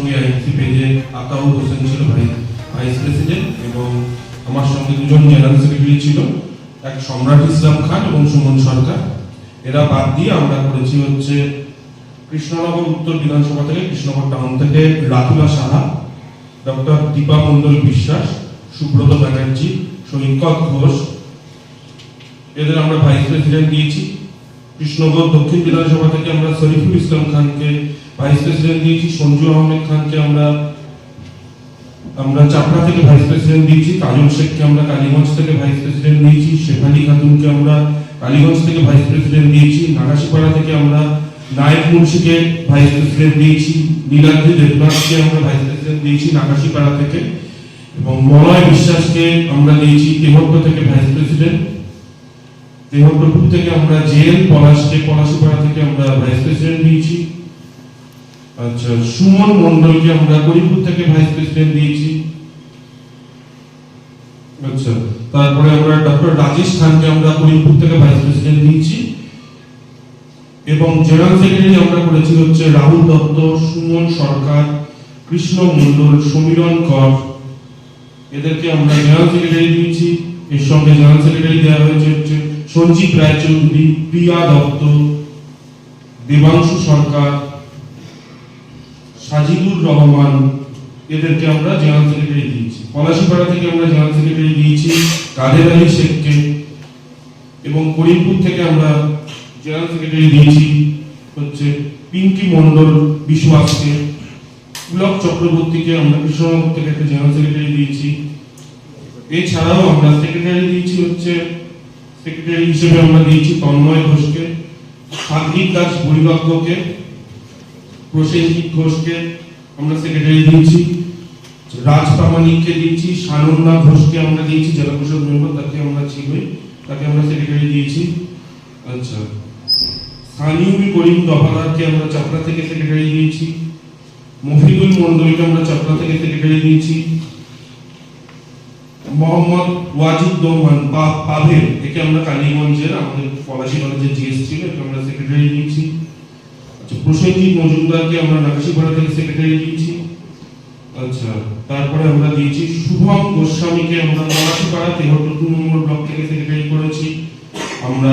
সঙ্গে আইএনসি পেজে আতাউর হোসেন ছিল ভাই। ভাইস প্রেসিডেন্ট এবং আমার সঙ্গে দুজন জেনারেল সেক্রেটারি ছিল। এক সম্রাট ইসলাম খান এবং সুমন সরকার। এরা বাদ দিয়ে আমরা করেছি হচ্ছে কৃষ্ণনগর উত্তর বিধানসভা থেকে কৃষ্ণনগর টাউন থেকে রাতুলা সাহা, ডক্টর দীপা মণ্ডল বিশ্বাস, সুব্রত ব্যানার্জি, সৈকত ঘোষ। এদের আমরা ভাইস প্রেসিডেন্ট দিয়েছি। কৃষ্ণগড় দক্ষিণ বিধানসভা থেকে আমরা শরীফুল ইসলাম খানকে ভাইস প্রেসিডেন্ট দিয়েছি, সঞ্জু আহমেদ খানকে আমরা আমরা চাপড়া থেকে ভাইস প্রেসিডেন্ট দিয়েছি তাজুল শেখকে আমরা কালীগঞ্জ থেকে ভাইস প্রেসিডেন্ট দিয়েছি, শেফালি খাতুনকে আমরা কালীগঞ্জ থেকে ভাইস প্রেসিডেন্ট দিয়েছি, নাগাসিপাড়া থেকে আমরা নায়ক মুন্সিকে ভাইস প্রেসিডেন্ট দিয়েছি, নীলাদ্রি দেবনাথকে আমরা ভাইস প্রেসিডেন্ট দিয়েছি, নাগাসিপাড়া থেকে, এবং মলয় বিশ্বাসকে আমরা দিয়েছি, তেহট্ট থেকে ভাইস প্রেসিডেন্ট দেহপ্রভু থেকে আমরা জেল পলাশকে, পলাশিপাড়া থেকে আমরা ভাইস প্রেসিডেন্ট দিয়েছি আচ্ছা সুমন মন্ডলকে আমরা করিমপুর থেকে ভাইস প্রেসিডেন্ট দিয়েছি। আচ্ছা তারপরে আমরা ডক্টর রাজেশ খানকে আমরা করিমপুর থেকে ভাইস প্রেসিডেন্ট দিয়েছি। এবং জেনারেল সেক্রেটারি আমরা করেছি হচ্ছে রাহুল দত্ত, সুমন সরকার, কৃষ্ণ মন্ডল সমীরণ কর। এদেরকে আমরা জেনারেল সেক্রেটারি দিয়েছি। এর সঙ্গে জেনারেল সেক্রেটারি দেওয়া হয়েছে হচ্ছে সঞ্জীব রায়চৌধুরী, প্রিয়া দত্ত, দেবাংশু সরকার সাজিদুর রহমান, এদেরকে আমরা জেনারেল সেক্রেটারি দিয়েছি। পলাশিপাড়া থেকে আমরা জেনারেল সেক্রেটারি দিয়েছি কাদের আলী শেখকে, এবং করিমপুর থেকে আমরা জেনারেল সেক্রেটারি দিয়েছি হচ্ছে পিঙ্কি মন্ডল বিশ্বাসকে পুলক চক্রবর্তীকে আমরা কৃষ্ণনগর থেকে একটা জেনারেল সেক্রেটারি দিয়েছি। এছাড়াও আমরা সেক্রেটারি দিয়েছি হচ্ছে, সেক্রেটারি হিসেবে আমরা দিয়েছি তন্ময় ঘোষকে সাগ্রিক দাস পরিবাক্যকে প্রসেনজিৎ ঘোষকে আমরা সেক্রেটারি দিয়েছি, রাজ প্রামাণিককে দিয়েছি সানন্না ঘোষকে আমরা দিয়েছি জেলা পরিষদ মেম্বার তাকে আমরা ছিলই তাকে আমরা সেক্রেটারি দিয়েছি। আচ্ছা সানিউল করিম দফাদারকে আমরা চাপড়া থেকে সেক্রেটারি দিয়েছি মফিদুল মন্ডলকে আমরা চাপড়া থেকে সেক্রেটারি দিয়েছি, মোহাম্মদ ওয়াজিদ দোমান বা পাভেল, একে আমরা কালীগঞ্জের আমাদের পলাশি কলেজের জিএস ছিল একে আমরা সেক্রেটারি দিয়েছি। প্রসেনজিৎ মজুমদারকে আমরা নাকাশিপাড়া থেকে সেক্রেটারি দিয়েছি আচ্ছা তারপরে আমরা দিয়েছি শুভম গোস্বামীকে আমরা Palashipara Tehatta two number block থেকে সেক্রেটারি করেছি। আমরা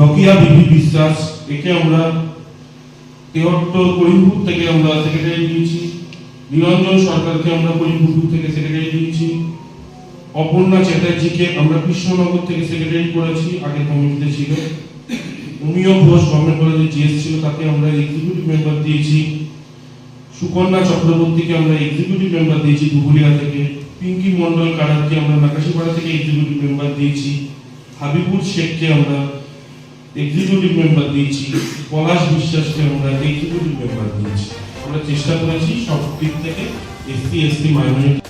রকিয়া বিবি বিশ্বাস, একে আমরা তেহট্ট করিমপুর থেকে আমরা সেক্রেটারি দিয়েছি। নিরঞ্জন সরকারকে আমরা করিমপুর থেকে সেক্রেটারি দিয়েছি। অপর্ণা চ্যাটার্জিকে আমরা কৃষ্ণনগর থেকে সেক্রেটারি করেছি, আগে কমিটিতে ছিল। উমিয় ঘোষ গভর্নমেন্ট কলেজে জিএস ছিল, তাকে আমরা এক্সিকিউটিভ মেম্বার দিয়েছি। সুকন্যা চক্রবর্তীকে আমরা এক্সিকিউটিভ মেম্বার দিয়েছি ধুবুলিয়া থেকে। পিঙ্কি মন্ডল কারারকে আমরা নাকাশিপাড়া থেকে এক্সিকিউটিভ মেম্বার দিয়েছি। হাবিবুর শেখকে আমরা এক্সিকিউটিভ মেম্বার দিয়েছি। পলাশ বিশ্বাসকে আমরা এক্সিকিউটিভ মেম্বার দিয়েছি। আমরা চেষ্টা করেছি সব দিক থেকে এসসি এসটি মাইনরিটি